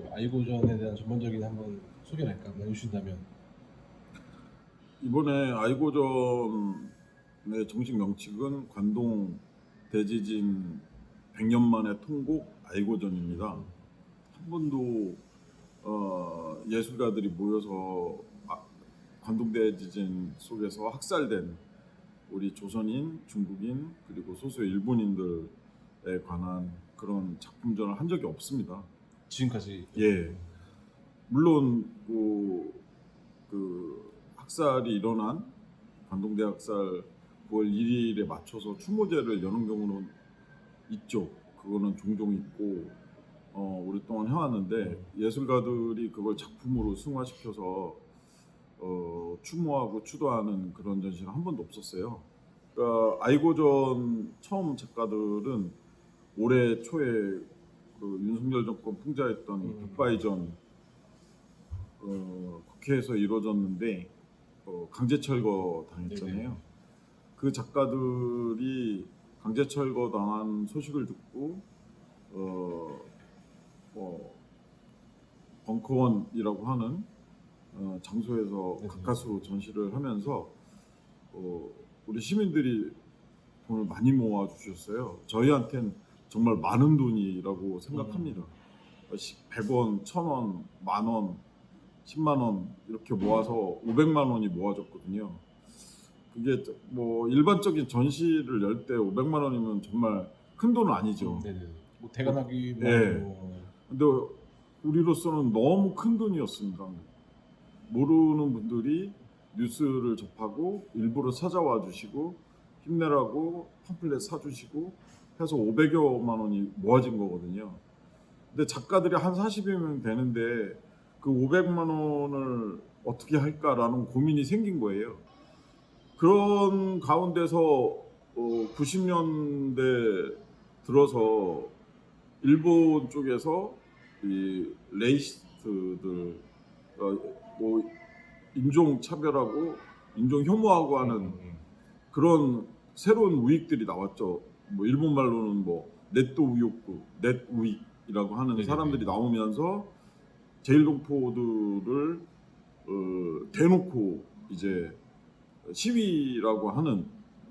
그 아이고전에 대한 전반적인 한번 소개를 할까 해주신다면 이번에 아이고전의 정식 명칭은 관동 대지진 100년 만에 통곡 아이고전입니다. 한 번도 어, 예술가들이 모여서 아, 관동 대지진 속에서 학살된 우리 조선인, 중국인 그리고 소수 일본인들에 관한 그런 작품전을 한 적이 없습니다. 지금까지 예. 물론 그, 그 학살이 일어난 관동대 학살 9월 1일에 맞춰서 추모제를 여는 경우는 있죠. 그거는 종종 있고 어, 오랫동안 해왔는데 예술가들이 그걸 작품으로 승화시켜서 어, 추모하고 추도하는 그런 전시는 한 번도 없었어요. 그러니까 아이고전 처음 작가들은 올해 초에 그 윤석열 정권 풍자했던 음. 북바이전 어, 국회에서 이루어졌는데 어, 강제 철거 당했잖아요. 네네. 그 작가들이 강제 철거 당한 소식을 듣고 어, 뭐 벙커원이라고 하는 어, 장소에서 네네. 가까스로 전시를 하면서 어, 우리 시민들이 돈을 많이 모아 주셨어요. 저희한텐 정말 많은 돈이라고 생각합니다. 100원, 1000원, 만원, 10만원 이렇게 모아서 500만 원이 모아졌거든요. 그게 뭐 일반적인 전시를 열 때 500만 원이면 정말 큰 돈은 아니죠. 네네 뭐 대관하기 뭐, 예. 뭐 근데 우리로서는 너무 큰 돈이었습니다. 모르는 분들이 뉴스를 접하고 일부러 찾아와 주시고 힘내라고 팜플렛 사주시고 해서 500여만 원이 모아진 거거든요. 근데 작가들이 한 40여명 되는데 그 500만 원을 어떻게 할까라는 고민이 생긴 거예요. 그런 가운데서 어, 90년대 들어서 일본 쪽에서 이 레이시스트들 어, 뭐 인종 차별하고 인종 혐오하고 하는 음, 음. 그런 새로운 우익들이 나왔죠. 뭐 일본 말로는 뭐 넷도 우욕구, 넷 우익이라고 하는 네네네. 사람들이 나오면서 제일동포들을 어, 대놓고 이제 시위라고 하는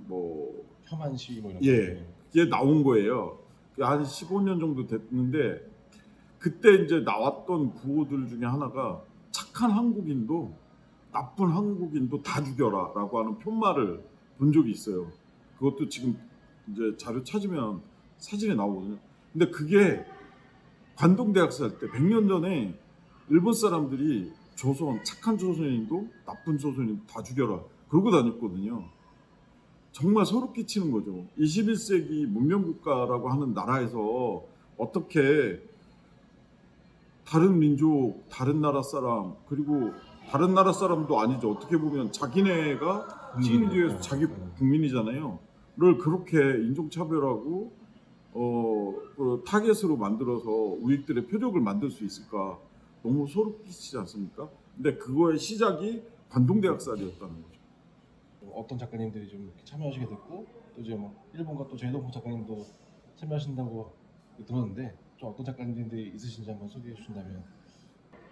뭐 혐한 시위 뭐 이런 예. 거. 그게 나온 거예요. 한 15년 정도 됐는데 그때 이제 나왔던 구호들 중에 하나가 착한 한국인도 나쁜 한국인도 다 죽여라라고 하는 편말을 본 적이 있어요. 그것도 지금 이제 자료 찾으면 사진에 나오거든요. 근데 그게 관동대학 살 때 100년 전에 일본 사람들이 조선 착한 조선인도 나쁜 조선인도 다 죽여라 그러고 다녔거든요. 정말 소름 끼치는 거죠. 21세기 문명국가라고 하는 나라에서 어떻게 다른 민족, 다른 나라 사람, 그리고 다른 나라 사람도 아니죠. 어떻게 보면 자기네가. 식민지에서 자기 음. 국민이잖아요. 를 그렇게 인종차별하고 어, 그 타겟으로 만들어서 우익들의 표적을 만들 수 있을까? 너무 소름 끼치지 않습니까? 근데 그거의 시작이 관동대학살이었다는 거죠. 뭐 어떤 작가님들이 좀 참여하시게 됐고 또 이제 뭐 일본과 또 제일동포 작가님도 참여하신다고 들었는데 좀 어떤 작가님들이 있으신지 한번 소개해 주신다면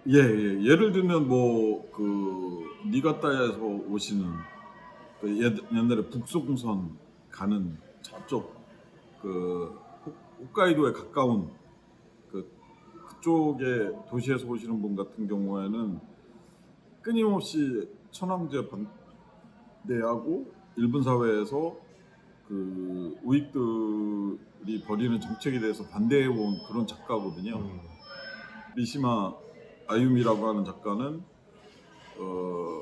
예, 예. 예를 들면 뭐 그 니가타야에서 오시는 그 옛, 옛날에 북소공선 가는 저쪽 그 홋- 홋카이도에 가까운 그 그쪽에 도시에서 오시는 분 같은 경우에는 끊임없이 천황제 반대하고 일본 사회에서 그 우익들이 벌이는 정책에 대해서 반대해 온 그런 작가거든요. 음. 미시마 아유미라고 하는 작가는 어,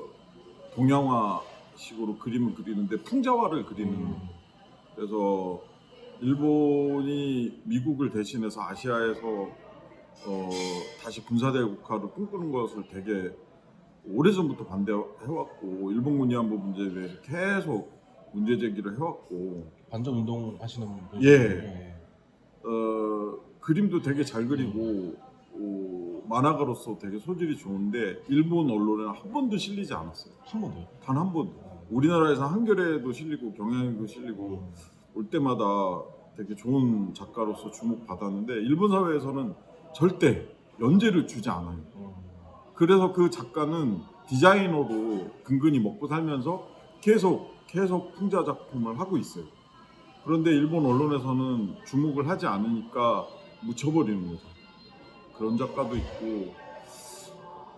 동양화식으로 그림을 그리는데 풍자화를 그리는 음. 그래서 일본이 미국을 대신해서 아시아에서 어, 다시 군사대국화를 꿈꾸는 것을 되게 오래전부터 반대해왔고 일본 군위안부 문제에 대해서 계속 문제 제기를 해왔고 반전 운동 하시는 분 예. 어, 그림도 되게 잘 그리고 어, 만화가로서 되게 소질이 좋은데 일본 언론에는 한 번도 실리지 않았어요. 한 번도요. 단 한 번도. 우리나라에서 한겨레도 실리고 경향에도 실리고 음. 올 때마다 되게 좋은 작가로서 주목받았는데 일본 사회에서는 절대 연재를 주지 않아요. 음. 그래서 그 작가는 디자이너로 근근히 먹고 살면서 계속 계속 풍자 작품을 하고 있어요. 그런데 일본 언론에서는 주목을 하지 않으니까 묻혀버리는 거죠. 그런 작가도 있고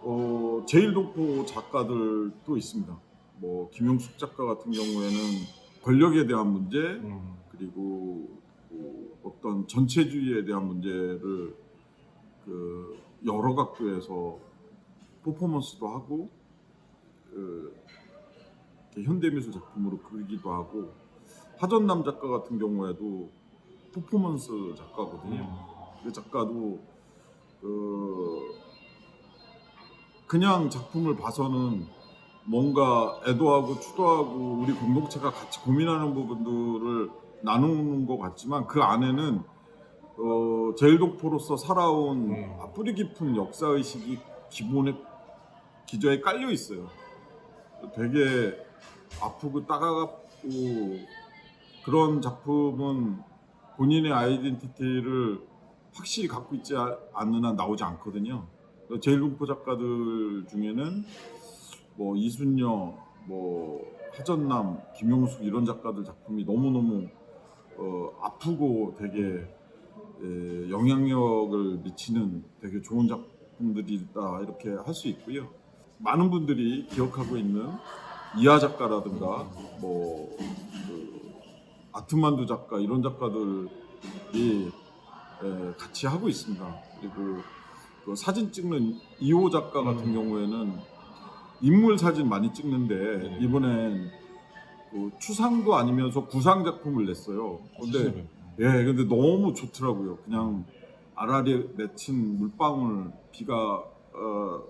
어, 제일 높고 작가들도 있습니다. 뭐 김용숙 작가 같은 경우에는 권력에 대한 문제 음. 그리고 뭐 어떤 전체주의에 대한 문제를 그 여러 각도에서 퍼포먼스도 하고 그 현대미술 작품으로 그리기도 하고 하전남 작가 같은 경우에도 퍼포먼스 작가거든요. 음. 그 작가도 그 그냥 작품을 봐서는 뭔가 애도하고 추도하고 우리 공동체가 같이 고민하는 부분들을 나누는 것 같지만 그 안에는 어, 제일독포로서 살아온 음. 뿌리 깊은 역사 의식이 기본에 기저에 깔려 있어요. 되게 아프고 따가웠고 그런 작품은 본인의 아이덴티티를 확실히 갖고 있지 아- 않는 한 나오지 않거든요. 제일공포 작가들 중에는 뭐 이순여, 뭐 하전남, 김용숙 이런 작가들 작품이 너무 너무 어, 아프고 되게 에, 영향력을 미치는 되게 좋은 작품들이다 이렇게 할 수 있고요. 많은 분들이 기억하고 있는 이하 작가라든가 뭐 그, 아트만두 작가 이런 작가들이 에, 같이 하고 있습니다. 그리고 그 사진 찍는 이호 작가 같은 음. 경우에는 인물 사진 많이 찍는데 네. 이번엔 그 추상도 아니면서 구상 작품을 냈어요. 근데 수습을. 예, 근데 너무 좋더라고요. 그냥 아라리 맺힌 물방울 비가 어,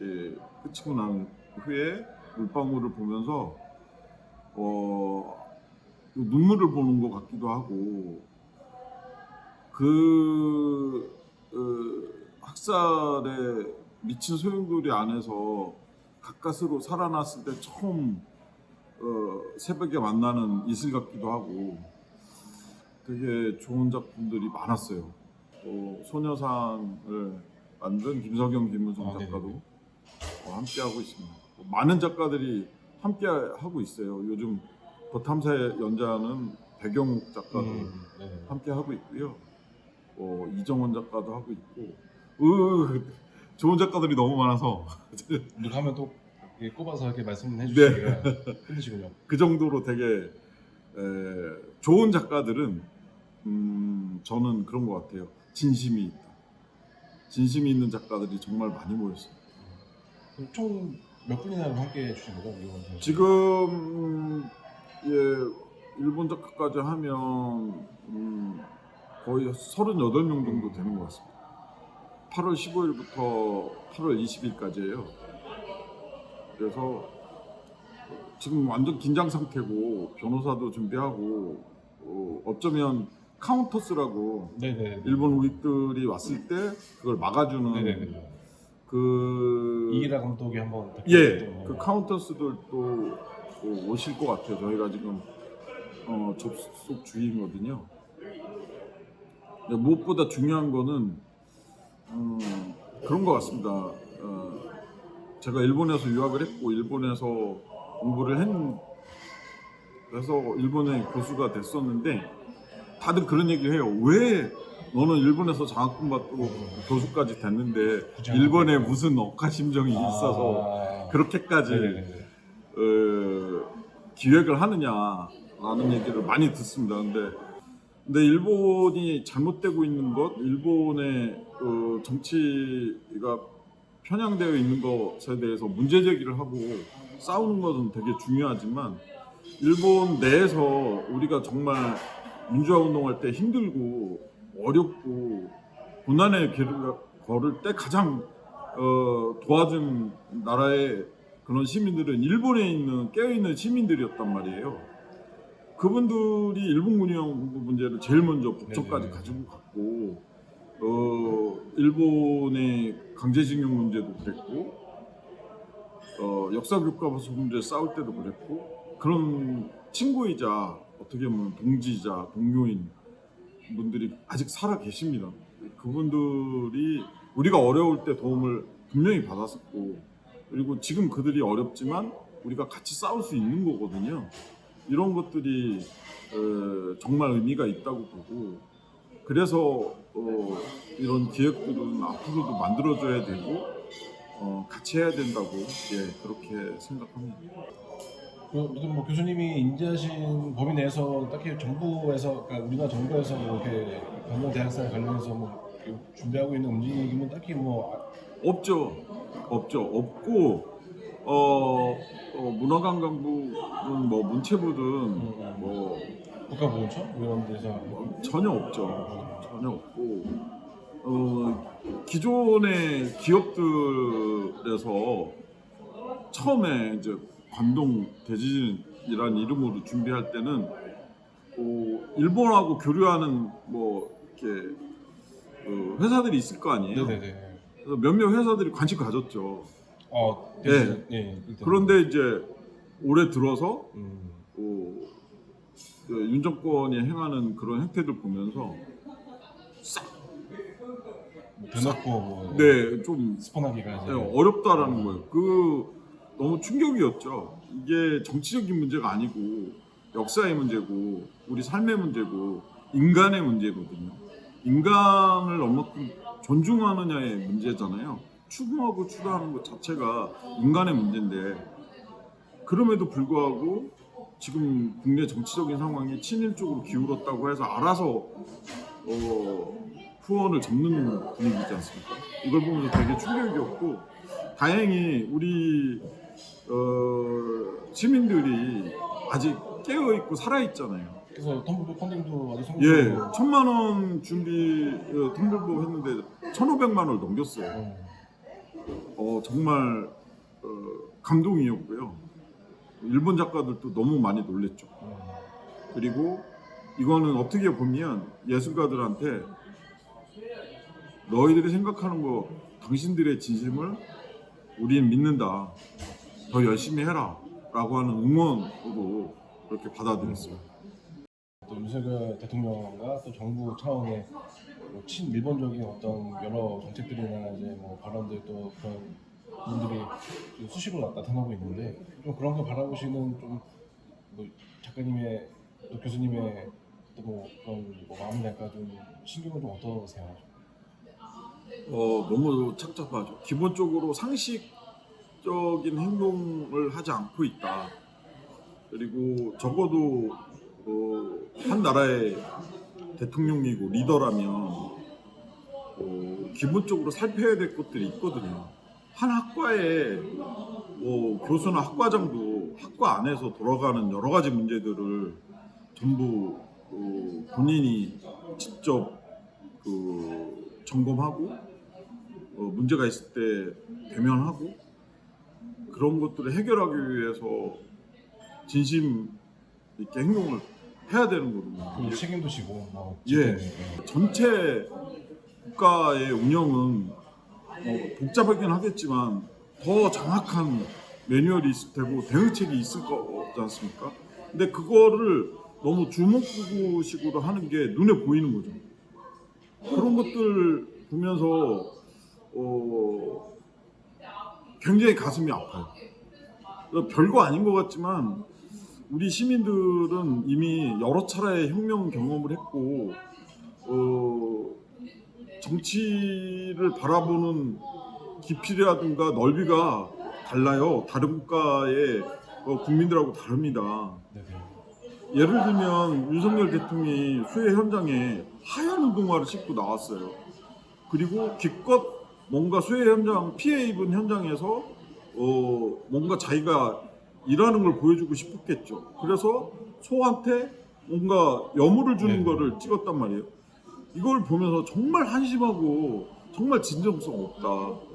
예, 그치고 난 후에 물방울을 보면서 어, 눈물을 보는 것 같기도 하고 그 어, 학살에 미친 소용돌이 안에서 가까스로 살아났을 때 처음 어, 새벽에 만나는 이슬 같기도 하고 되게 좋은 작품들이 많았어요. 또 소녀상을 만든 김석영, 김문성 아, 작가도. 어, 함께 하고 있습니다. 또 많은 작가들이 함께 하고 있어요. 요즘 더 탐사의 연자는 배경욱 작가도 음. 네. 함께 하고 있고요. 어, 이정원 작가도 하고 있고, 으, 좋은 작가들이 너무 많아서 누가 하면 또 이렇게 꼽아서 이렇게 말씀해 네. 주시기가 힘드시군요. 그 정도로 되게 에, 좋은 작가들은 음, 저는 그런 것 같아요. 진심이 있다. 진심이 있는 작가들이 정말 많이 모였어요. 총 몇 분이나 함께 해주신 거죠? 이번 선수? 지금 예, 일본 작가까지 하면 음, 거의 38명 정도 되는 것 같습니다. 8월 15일부터 8월 20일까지예요. 그래서 지금 완전 긴장 상태고 변호사도 준비하고 어, 어쩌면 카운터스라고 네네. 일본 우익들이 왔을 때 그걸 막아주는 네네네. 그 이기라 감독이 한번 예, 또그 카운터스들도 어, 오실 것 같아요. 저희가 지금 어, 접속 중이거든요. 무엇보다 중요한 거는 음, 그런 것 같습니다. 어, 제가 일본에서 유학을 했고 일본에서 공부를 했 그래서 일본의 교수가 됐었는데 다들 그런 얘기를 해요. 왜 너는 일본에서 장학금 받고 교수까지 됐는데 일본에 안 무슨 억하심정이 있어서 아, 그렇게까지 네네네. 어, 기획을 하느냐라는 얘기를 많이 듣습니다. 근데 근데 일본이 잘못되고 있는 것, 일본의 어, 정치가 편향되어 있는 것에 대해서 문제 제기를 하고 싸우는 것은 되게 중요하지만 일본 내에서 우리가 정말 민주화 운동할 때 힘들고 어렵고 고난의 길을 걸을 때 가장 어, 도와준 나라의 그런 시민들은 일본에 있는 깨어있는 시민들이었단 말이에요. 그분들이 일본 군용 문제를 제일 먼저 법조까지 네네. 가지고 갔고, 어, 일본의 강제징용 문제도 그랬고, 어, 역사 교과서 문제 싸울 때도 그랬고, 그런 친구이자 어떻게 보면 동지이자 동료인 분들이 아직 살아 계십니다. 그분들이 우리가 어려울 때 도움을 분명히 받았었고 그리고 지금 그들이 어렵지만 우리가 같이 싸울 수 있는 거거든요. 이런 것들이 어, 정말 의미가 있다고 보고 그래서 어, 이런 기획들은 앞으로도 만들어져야 되고 어, 같이 해야 된다고 예, 그렇게 생각합니다. 그, 무슨 뭐 교수님이 인지하신 범위 내에서 딱히 정부에서 그러니까 우리나라 정부에서 뭐 이렇게 관련 대학생 관련해서 뭐 준비하고 있는 움직임은 딱히 뭐 아- 없죠. 없죠. 없고 어, 어, 문화관광부든 뭐 문체부든 뭐 국가보훈처 뭐 이런 데서 어, 전혀 없죠. 전혀 없고 어, 기존의 기업들에서 처음에 이제 관동 대지진이라는 이름으로 준비할 때는 어, 일본하고 교류하는 뭐 이렇게 그 회사들이 있을 거 아니에요. 네네네. 그래서 몇몇 회사들이 관심 가졌죠. 어, 네. 네. 네. 일단. 그런데 이제 올해 들어서 음, 어, 그 윤 정권이 행하는 그런 행태들 보면서 뭐 대놓고 뭐 네, 좀 스폰하기가 이제 네, 어렵다라는 거예요. 그 너무 충격이었죠. 이게 정치적인 문제가 아니고 역사의 문제고 우리 삶의 문제고 인간의 문제거든요. 인간을 얼마큼 존중하느냐의 문제잖아요. 추궁하고 추구하는 것 자체가 인간의 문제인데 그럼에도 불구하고 지금 국내 정치적인 상황이 친일 쪽으로 기울었다고 해서 알아서 어, 후원을 접는 분위기지 않습니까? 이걸 보면서 되게 충격이었고 다행히 우리 어, 시민들이 아직 깨어 있고 살아 있잖아요. 그래서 텀블러 펀딩도 아주 예, 성공적으로 천만 원 준비 어, 텀블보 했는데 천오백만 원을 넘겼어요. 어, 어, 정말 어, 감동이었고요. 일본 작가들도 너무 많이 놀랬죠. 어, 그리고 이거는 어떻게 보면 예술가들한테 너희들이 생각하는 거 당신들의 진심을 우리는 믿는다. 더 열심히 해라. 라고 하는 응원으로 그렇게 받아들였어요. 또 윤석열 대통령과 또 정부 차원의 뭐 친일본적인 어떤 여러 정책들이나 이제 뭐 발언들 또 그런 분들이 좀 수시로 나- 나타나고 있는데 좀 그런 거 바라보시는 좀 뭐 작가님의 또 교수님의 또뭐 그런 뭐 마음이랄까 좀 신경은 좀 어떠세요? 어, 너무 착잡하죠. 기본적으로 상식적인 행동을 하지 않고 있다. 그리고 적어도 어, 한 나라의 대통령이고 리더라면 어, 기본적으로 살펴야 될 것들이 있거든요. 한 학과에 뭐 교수나 학과장도 학과 안에서 돌아가는 여러 가지 문제들을 전부 어, 본인이 직접 그 점검하고 어, 문제가 있을 때 대면하고 그런 것들을 해결하기 위해서 진심 있게 행동을 해야 되는 거거든요. 그 책임도 지고 뭐 예. 전체 국가의 운영은 어, 복잡하긴 하겠지만 더 정확한 매뉴얼이 있을 테고 대응책이 있을 거지 않습니까? 근데 그거를 너무 주먹구구식으로 하는 게 눈에 보이는 거죠. 그런 것들 보면서 어, 굉장히 가슴이 아파요. 별거 아닌 것 같지만 우리 시민들은 이미 여러 차례의 혁명 경험을 했고 어, 정치를 바라보는 깊이라든가 넓이가 달라요. 다른 국가의 어, 국민들하고 다릅니다. 네네. 예를 들면 윤석열 대통령이 수해 현장에 하얀 운동화를 신고 나왔어요. 그리고 기껏 뭔가 수해 현장 피해 입은 현장에서 어 뭔가 자기가 일하는 걸 보여주고 싶었겠죠. 그래서 소한테 뭔가 여물을 주는 네. 거를 찍었단 말이에요. 이걸 보면서 정말 한심하고 정말 진정성 없다.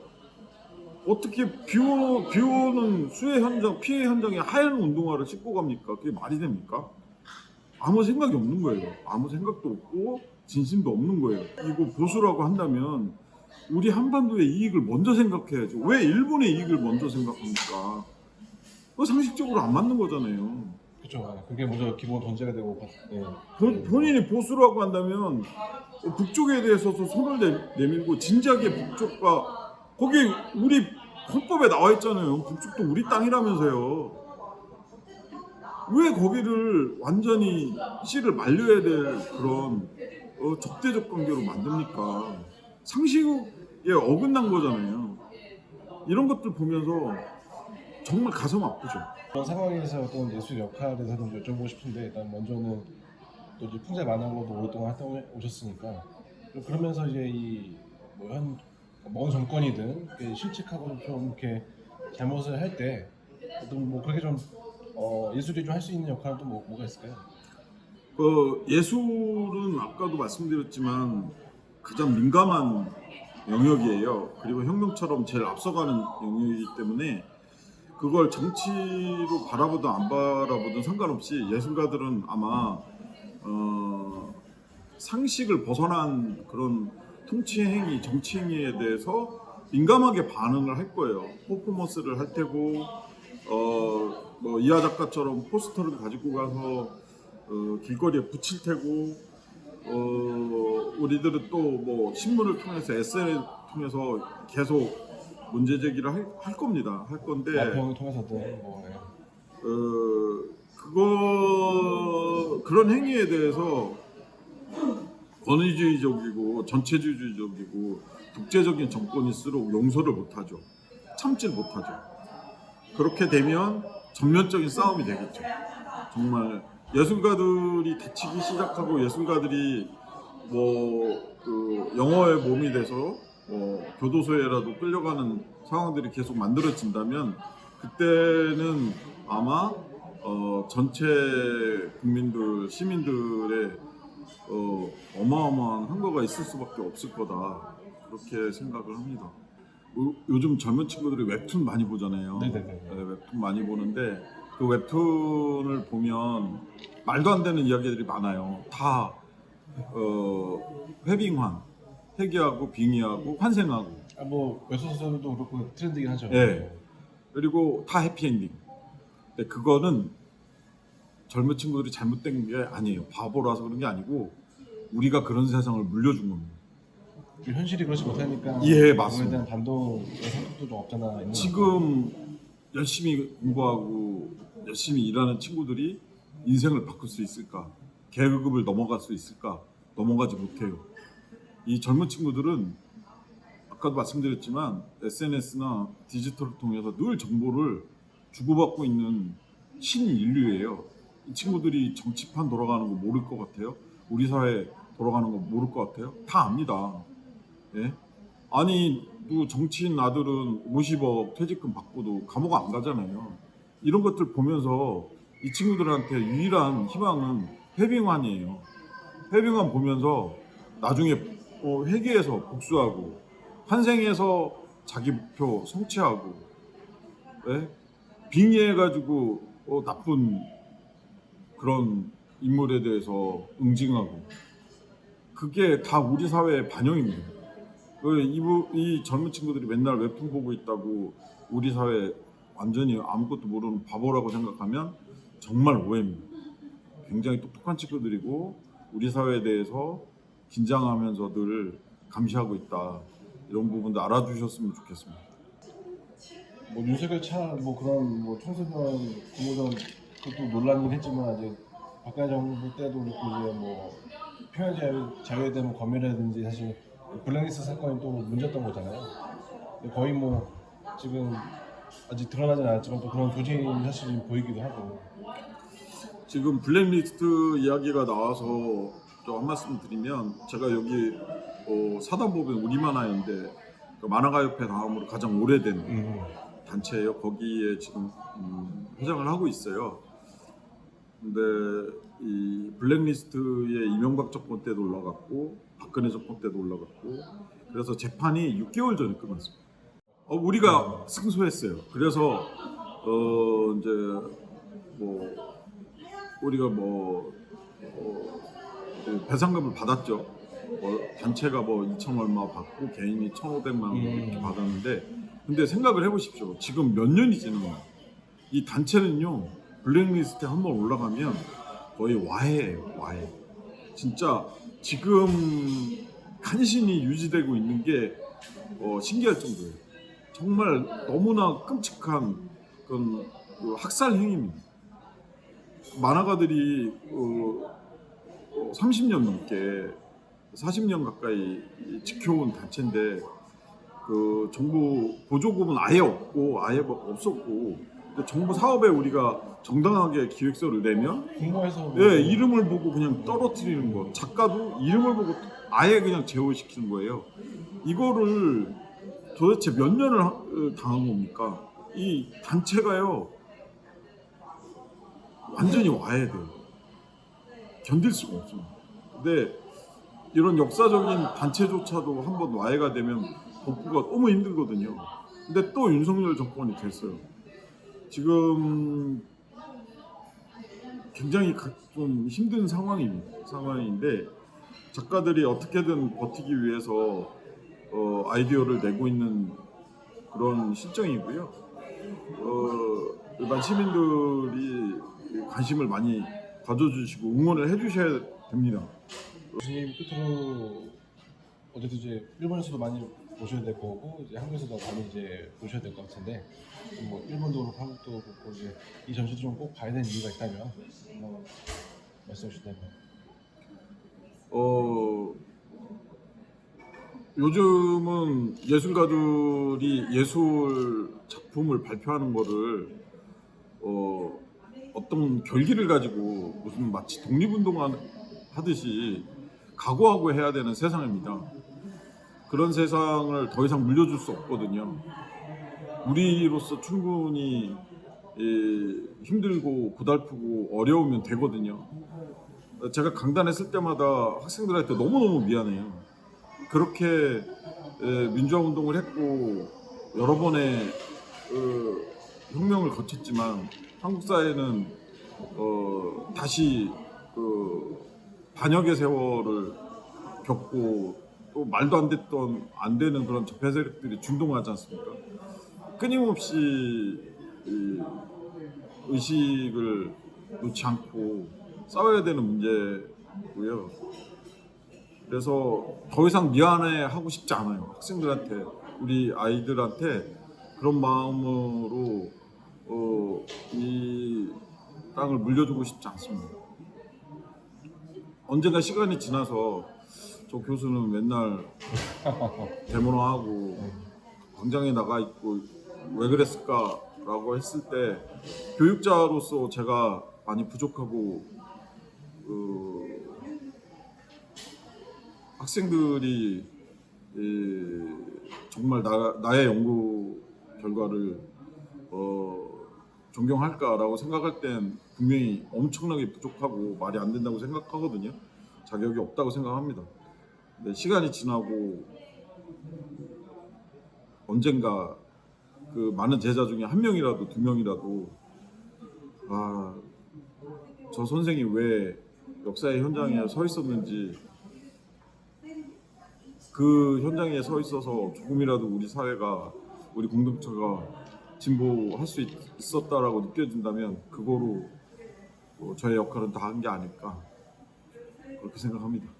어떻게 비, 오, 비 오는 수해 현장, 피해 현장에 하얀 운동화를 신고 갑니까? 그게 말이 됩니까? 아무 생각이 없는 거예요. 아무 생각도 없고 진심도 없는 거예요. 이거 보수라고 한다면 우리 한반도의 이익을 먼저 생각해야죠. 왜 일본의 이익을 먼저 생각합니까? 그거 상식적으로 안 맞는 거잖아요. 그렇죠. 그게 먼저 기본 전제가 되고 예. 본, 본인이 보수로 하고 한다면 북쪽에 대해서도 손을 내, 내밀고 진지하게 북쪽과 거기 우리 헌법에 나와 있잖아요. 북쪽도 우리 땅이라면서요. 왜 거기를 완전히 씨를 말려야 될 그런 어, 적대적 관계로 만듭니까? 상식에 어긋난 거잖아요. 이런 것들 보면서 정말 가슴 아프죠. 그런 상황에서 어떤 예술 역할에 대해서 좀 여쭤보고 싶은데 일단 먼저는 또 이제 풍자 만화로도 오랫동안 활동해 오셨으니까 좀 그러면서 이제 이뭐현 먼 정권이든 실직하고 좀 이렇게 잘못을 할 때 어떤 뭐 그렇게 좀 어, 예술이 좀 할 수 있는 역할은 또 뭐, 뭐가 있을까요? 그 예술은 아까도 말씀드렸지만 가장 민감한 영역이에요. 그리고 혁명처럼 제일 앞서가는 영역이기 때문에 그걸 정치로 바라보든 안 바라보든 상관없이 예술가들은 아마 어, 상식을 벗어난 그런 통치 행위, 정치 행위에 대해서 민감하게 반응을 할 거예요. 퍼포먼스를 할 테고 어, 뭐 이하 작가처럼 포스터를 가지고 가서 어, 길거리에 붙일 테고 어, 우리들은 또 뭐 신문을 통해서 SNS 통해서 계속 문제 제기를 할, 할 겁니다. 할 건데 마평을 통해서든 뭐 예. 어, 그거 그런 행위에 대해서 권위주의적이고 전체주의적이고 독재적인 정권일수록 용서를 못하죠. 참질 못하죠. 그렇게 되면 전면적인 싸움이 되겠죠. 정말 예술가들이 다치기 시작하고 예술가들이 뭐 그 영어의 몸이 돼서 뭐 교도소에라도 끌려가는 상황들이 계속 만들어진다면 그때는 아마 어, 전체 국민들 시민들의 어, 어마어마한 한거가 있을 수밖에 없을 거다 그렇게 생각을 합니다. 요, 요즘 젊은 친구들이 웹툰 많이 보잖아요. 네네네. 네, 웹툰 많이 보는데 그 웹툰을 보면 말도 안 되는 이야기들이 많아요. 다 어, 회빙환, 회귀하고 빙의하고 환생하고 아, 뭐 웹소설도 그렇고 트렌드긴 하죠. 예. 그리고 다 해피엔딩. 근데 그거는 젊은 친구들이 잘못된 게 아니에요. 바보라서 그런 게 아니고 우리가 그런 세상을 물려준 겁니다. 그 현실이 그렇지 못하니까 예, 맞습니다. 대한 반동의 성격도 좀 없잖아 있는 것 같아요. 지금 열심히 공부하고 열심히 일하는 친구들이 인생을 바꿀 수 있을까? 계급을 넘어갈 수 있을까? 넘어가지 못해요. 이 젊은 친구들은 아까도 말씀드렸지만 SNS나 디지털을 통해서 늘 정보를 주고받고 있는 신인류예요. 이 친구들이 정치판 돌아가는 거 모를 것 같아요. 우리 사회 돌아가는 거 모를 것 같아요. 다 압니다. 예? 아니 또 정치인 아들은 50억 퇴직금 받고도 감옥 안 가잖아요. 이런 것들 보면서 이 친구들한테 유일한 희망은 회빙환이에요. 회빙환 보면서 나중에 어, 회계에서 복수하고 환생해서 자기 목표 성취하고 예? 빙의해가지고 어, 나쁜 그런 인물에 대해서 응징하고 그게 다 우리 사회의 반영입니다. 그 이부, 이 젊은 친구들이 맨날 웹툰 보고 있다고 우리 사회 완전히 아무것도 모르는 바보라고 생각하면 정말 오해입니다. 굉장히 똑똑한 친구들이고 우리 사회에 대해서 긴장하면서 늘 감시하고 있다. 이런 부분도 알아주셨으면 좋겠습니다. 뭐 윤석열 차뭐 그런 뭐 청소년 공모전 그것도 논란이긴 했지만 이제 박근혜 정부 때도 그렇고 이제 뭐 표현 자유, 자유에 대한 뭐 검열이라든지 사실 블랙리스트 사건이 또 문제였던 거잖아요. 거의 뭐 지금 아직 드러나진 않았지만 또 그런 조짐이 사실 좀 보이기도 하고 지금 블랙리스트 이야기가 나와서 또 한 말씀 드리면 제가 여기 어, 사단법인 우리 만화연대 그 만화가협회 다음으로 가장 오래된 음. 단체예요. 거기에 지금 음, 회장을 하고 있어요. 근데 이 블랙리스트에 이명박 정권 때도 올라갔고 박근혜 정권 때도 올라갔고 그래서 재판이 6개월 전에 끝났습니다. 어, 우리가 승소했어요. 그래서 어 이제 뭐 우리가 뭐 어, 그 배상금을 받았죠. 뭐 단체가 뭐 2천 얼마 받고 개인이 1,500만 원 이렇게 음. 받았는데 근데 생각을 해보십시오. 지금 몇 년이 지난 거야. 이 단체는요 블랙리스트에 한 번 올라가면 거의 와해예요 와해 진짜 지금 간신히 유지되고 있는 게 어, 신기할 정도예요 정말 너무나 끔찍한 그런 그 학살 행위입니다 만화가들이 어, 어, 30년 넘게 40년 가까이 지켜온 단체인데 그 정부 보조금은 아예 없고 아예 뭐 없었고 또 정부 사업에 우리가 정당하게 기획서를 내면 공모해서 예 이름을 보고 그냥 떨어뜨리는 거. 작가도 이름을 보고 아예 그냥 제어시키는 거예요. 이거를 도대체 몇 년을 하- 어, 당한 겁니까? 이 단체가요 완전히 와야 돼요 견딜 수가 없습니다 근데 이런 역사적인 단체조차도 한번 와해가 되면 복구가 너무 힘들거든요. 근데 또 윤석열 정권이 됐어요. 지금 굉장히 가- 좀 힘든 상황입니다. 상황인데 작가들이 어떻게든 버티기 위해서 어, 아이디어를 내고 있는 그런 실정이고요. 어, 일반 시민들이 관심을 많이 가져주시고 응원을 해주셔야 됩니다. 교수님 끝으로 어쨌든 이제 일본에서도 많이 보셔야 될 거고 이제 한국에서도 많이 이제 보셔야 될 것 같은데 뭐 일본도 그렇고 한국도 그렇고 이제 이 전시도 좀 꼭 봐야 되는 이유가 있다면 뭐 말씀해 주신다면 어 요즘은 예술가들이 예술 작품을 발표하는 거를 어 어떤 결기를 가지고 무슨 마치 독립운동 하듯이 각오하고 해야 되는 세상입니다. 그런 세상을 더 이상 물려줄 수 없거든요. 우리로서 충분히 예, 힘들고 고달프고 어려우면 되거든요. 제가 강단했을 때마다 학생들한테 너무너무 미안해요. 그렇게 에, 민주화 운동을 했고 여러 번의 어, 혁명을 거쳤지만 한국 사회는 어, 다시 그 반역의 세월을 겪고 또 말도 안 됐던 안 되는 그런 적폐 세력들이 준동하지 않습니까? 끊임없이 이 의식을 놓지 않고 싸워야 되는 문제고요. 그래서 더 이상 미안해 하고 싶지 않아요. 학생들한테 우리 아이들한테 그런 마음으로 어, 이 땅을 물려주고 싶지 않습니다. 언젠가 시간이 지나서 저 교수는 맨날 데모하고 광장에 나가 있고 왜 그랬을까라고 했을 때 교육자로서 제가 많이 부족하고 그 학생들이 이, 정말 나, 나의 연구 결과를 어, 존경할까라고 생각할 땐 분명히 엄청나게 부족하고 말이 안 된다고 생각하거든요. 자격이 없다고 생각합니다. 근데 시간이 지나고 언젠가 그 많은 제자 중에 한 명이라도 두 명이라도 아 저 선생이 왜 역사의 현장에 서 있었는지 그 현장에 서 있어서 조금이라도 우리 사회가 우리 공동체가 진보할 수 있, 있었다라고 느껴진다면 그거로 어, 저의 역할은 다 한 게 아닐까 그렇게 생각합니다.